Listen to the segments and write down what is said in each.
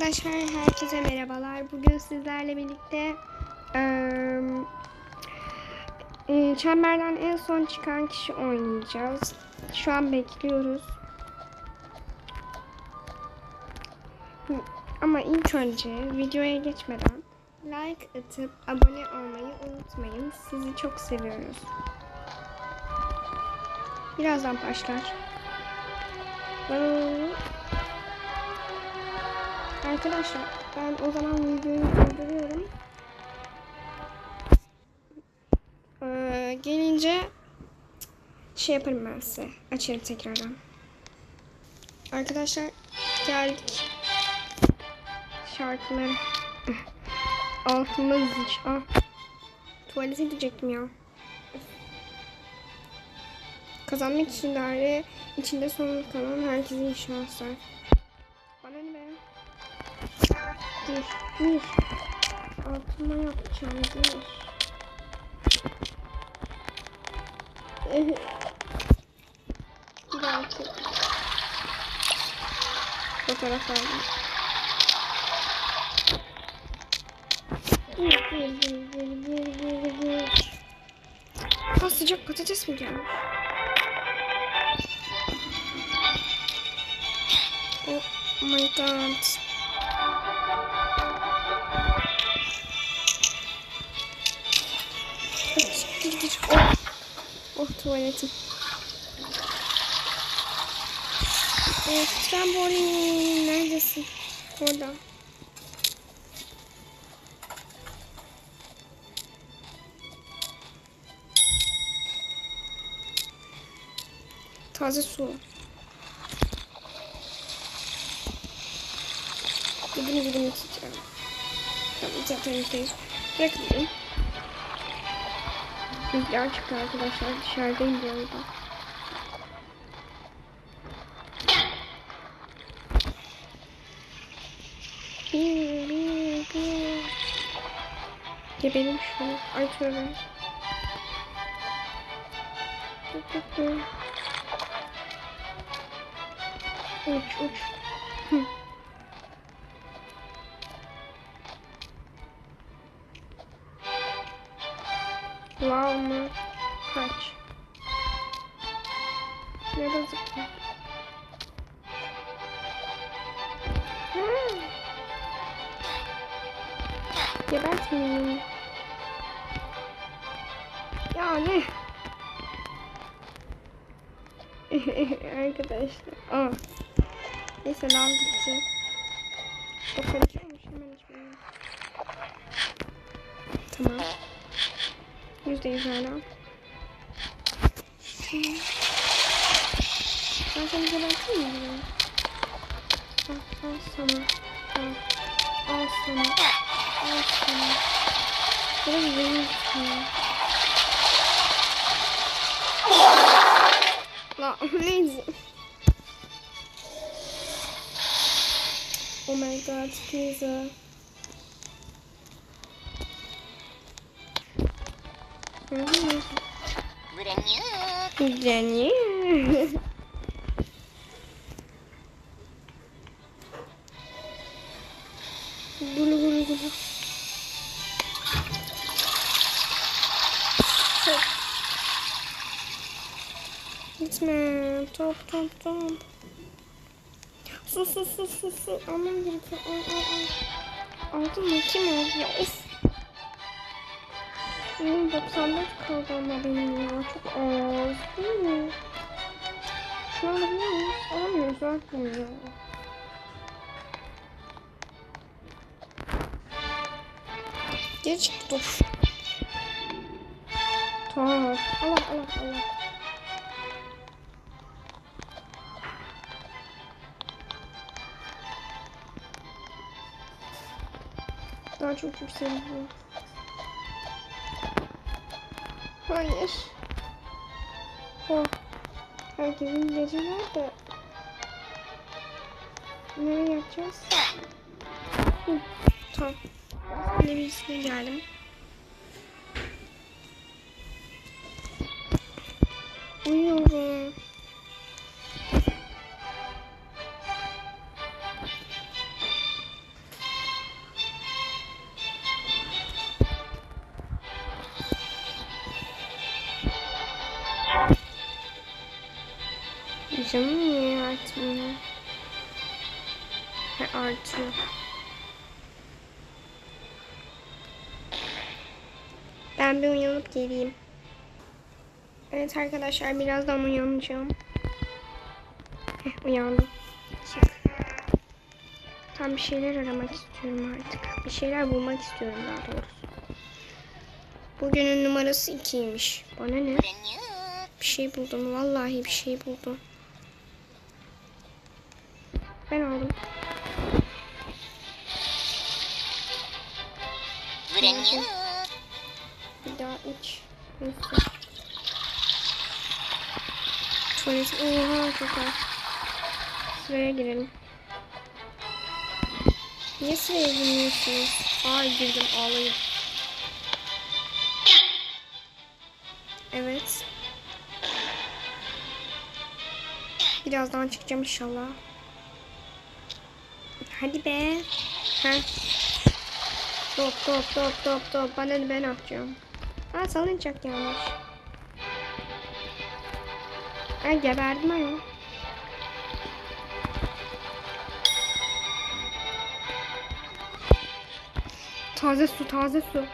Arkadaşlar herkese merhabalar. Bugün sizlerle birlikte e, çemberden en son çıkan kişi oynayacağız. Şu an bekliyoruz. Ama ilk önce videoya geçmeden like atıp abone olmayı unutmayın. Sizi çok seviyoruz. Birazdan başlar. Bye. Arkadaşlar ben o zaman videoyu durduruyorum. Ee, gelince şey yaparım ben size. Açarım tekrardan. Arkadaşlar geldik. Şarkıları. Altımız ah. Tuvalete gidecektim ya. Kazanmak için daire içinde sonuna kalan herkese iyi şanslar. Dur. Altıma yapacağım. Bir daha çek. Fotoğraf aldım. Dur, dur, dur, dur, dur, dur, dur. Ha sıcak patates mi gelmiş? Oh my god. Oh. Oh tuvaletim. Evet, trambolin neredesin? Orada. Taze su. Gidin gidin içeceğim. Tamam zaten şey. Bırakmayayım. Rüzgar çıktı arkadaşlar. Dışarıdayım bir. Geberim şu an. Ay tövbe. Uç uç. Hı. Mı? Kaç? Nerede zıplıyor? Ha. Gebertmeyin. Ya ne? Arkadaşlar. Aa. Neyse lav gitti. Kapatıyormuş hemen içmeyi. Tamam. Yüzde yüz hala. Ben seni geberteyim mi? Al, al sana. Al. Al sana. Al sana. Biraz zengin sana. La neydi? Oh my god, pizza. Hı-hı. Güzel. Gulu gulu gulu. Gitme. Top top top. Su su su su su. Almam gerekiyor. Al al al. Aldın mı? Kim aldı ya? Of. Benim 94 kaldı ama benim ya. Çok az. Değil mi? Şunu alabiliyor muyuz? Alamıyoruz zaten ya. Çık dur. Tamam. Allah Allah Allah. Daha çok yükseliyor. Hayır. Oh. Herkesin geceler de. Nereye yapacağız? Hı. Tamam. Yine birisine geldim. Uyuyorum. Canım niye artmıyor? Ha, artıyor. Ben bir uyanıp geleyim. Evet arkadaşlar birazdan uyanacağım. Heh, uyandım. Tam bir şeyler aramak istiyorum artık. Bir şeyler bulmak istiyorum daha doğrusu. Bugünün numarası 2'ymiş. Bana ne? Bir şey buldum. Vallahi bir şey buldum. Ben aldım. Bir daha iç. Neyse. Tuvalet. Oha çok az. Sıraya girelim. Niye sıraya girmiyorsunuz? Aa girdim ağlayayım. Evet. Birazdan çıkacağım inşallah. Hadi be. Heh. Top top top top top. Bana ben atacağım. Aa salıncak yanlış. Ay geberdim ayol. Taze su taze su.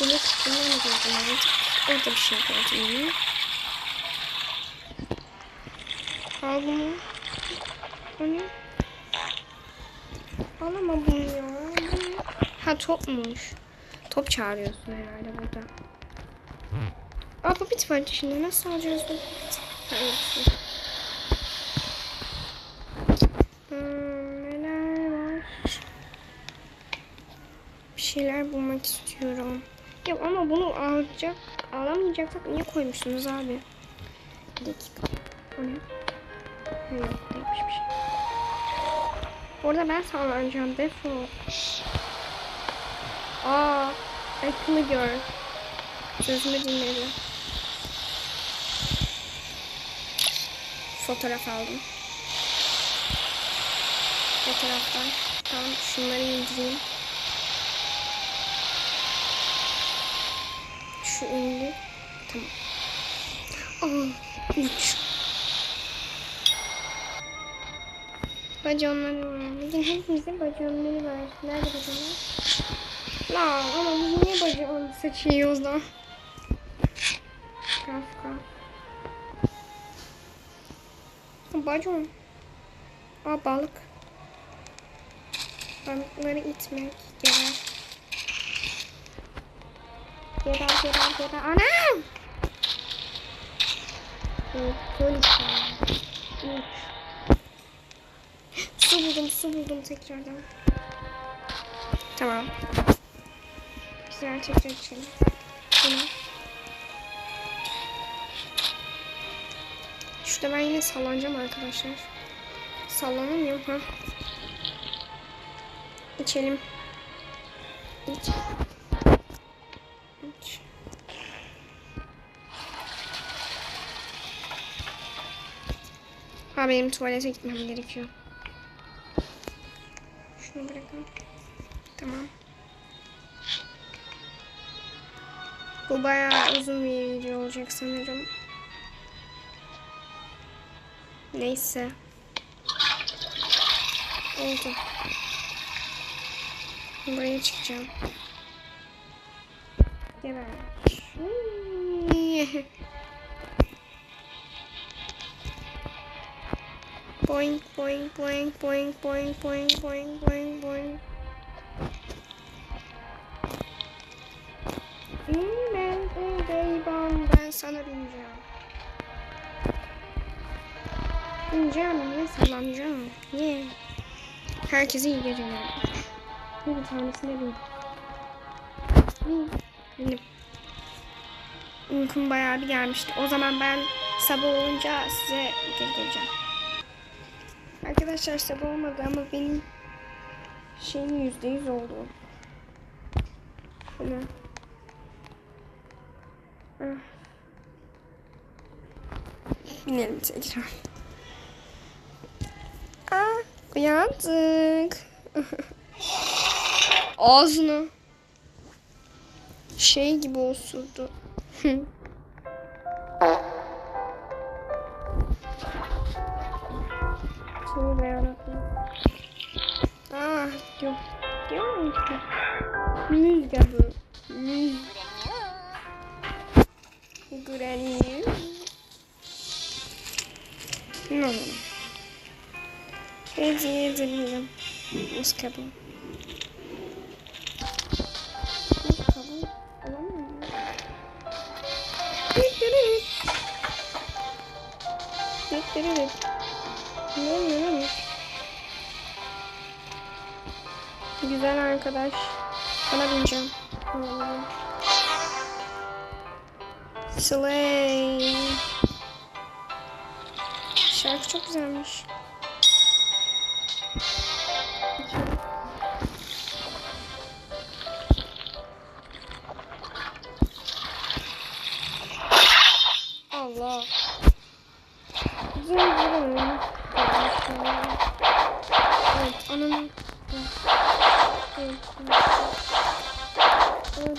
Bunu mı koydum? Orada bir şey yine. Al bunu. Ne? Alama bunu ya. Ha topmuş. Top çağırıyorsun herhalde burada. Aa bu bit var içinde. Nasıl alacağız bu bit? Evet. Hmm, neler var? Bir şeyler bulmak istiyorum. Ya ama bunu alacak, alamayacaksak niye koymuşsunuz abi? Bir dakika. O ne? Yok şey. Orada ben sallanacağım. Defol. Aa, akıllı gör. Sözümü dinledi. Fotoğraf aldım. Fotoğraftan. Tamam şunları indireyim. Şu ünlü. Tamam. Aa, üç. Baconları var. Bugün hepimizin baconları var. Nerede baconlar? La ama biz niye bacon seçiyoruz da? Kafka. Bacon. Aa balık. Balıkları itmek. Geber. Geber geber geber. Anam! Polis. Üç. Su buldum su buldum tekrardan. Tamam. Güzel tekrar içelim. Bunu. Şurada ben yine sallanacağım arkadaşlar. Sallanamıyorum ha. İçelim. İç. İç. Ha benim tuvalete gitmem gerekiyor. Şunu bırakalım. Tamam. Bu bayağı uzun bir video olacak sanırım. Neyse. Oldu. Buraya çıkacağım. Geber. Boing boing boing boing boing boing boing boing boing. Hmm, Ben buradayım. Ben sana bineceğim. Bineceğim. Niye sallanacağım? Niye? Herkese iyi geceler. Bir tanesine bin. Bin. Bindim. Uykum bayağı bir gelmişti. O zaman ben sabah olunca size geri geleceğim. Arkadaşlar sabah olmadı ama benim şeyim yüzde yüz oldu. Şöyle. Ah. Binelim tekrar. Aa, uyandık. Ağzına şey gibi osurdu. Gibi. Müz. Granny. No. Hediye edebilirim. Muz kabuğu. Muz kabuğu alamıyor muyum? Dikdirit. Dikdirit. Ne Güzel arkadaş. Bana bineceğim. Slay. Şarkı çok güzelmiş. Allah. Güzel güzel. Evet, ananın... Evet,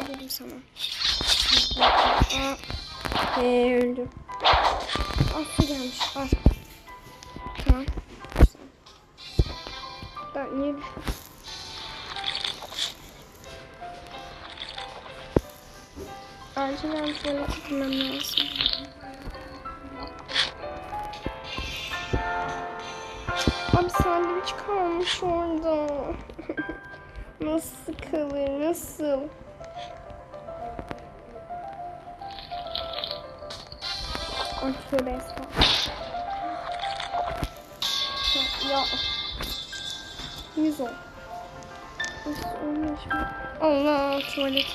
öldürdüm sana. Ee, öldüm. Ah, su gelmiş, al. Tamam. Da, niye? Acilen tuvalete gitmem lazım. Sandviç kalmış orada. nasıl kalır nasıl? Ay tövbe estağfurullah. Ya, ya. Yüz ol. Nasıl olmuş mu? Allah tuvalet.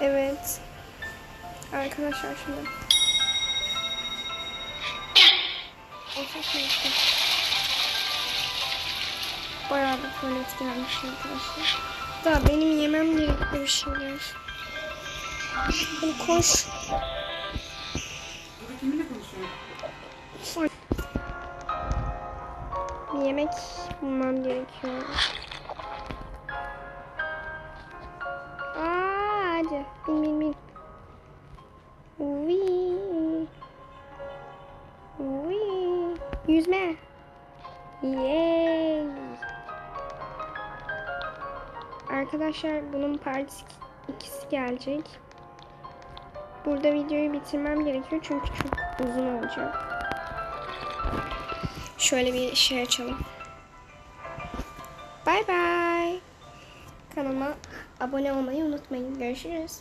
Evet. Arkadaşlar şimdi. Orta sınıfta. Bayağı bir tuvalet gelmiş arkadaşlar. Da benim yemem gerekli bir şeyler. Hadi koş. Yemek bulmam gerekiyor. Aa, hadi. Bin bin bin. Yüzme. Yay. Arkadaşlar bunun partisi ikisi gelecek. Burada videoyu bitirmem gerekiyor çünkü çok uzun olacak. Şöyle bir şey açalım. Bay bay. Kanalıma abone olmayı unutmayın. Görüşürüz.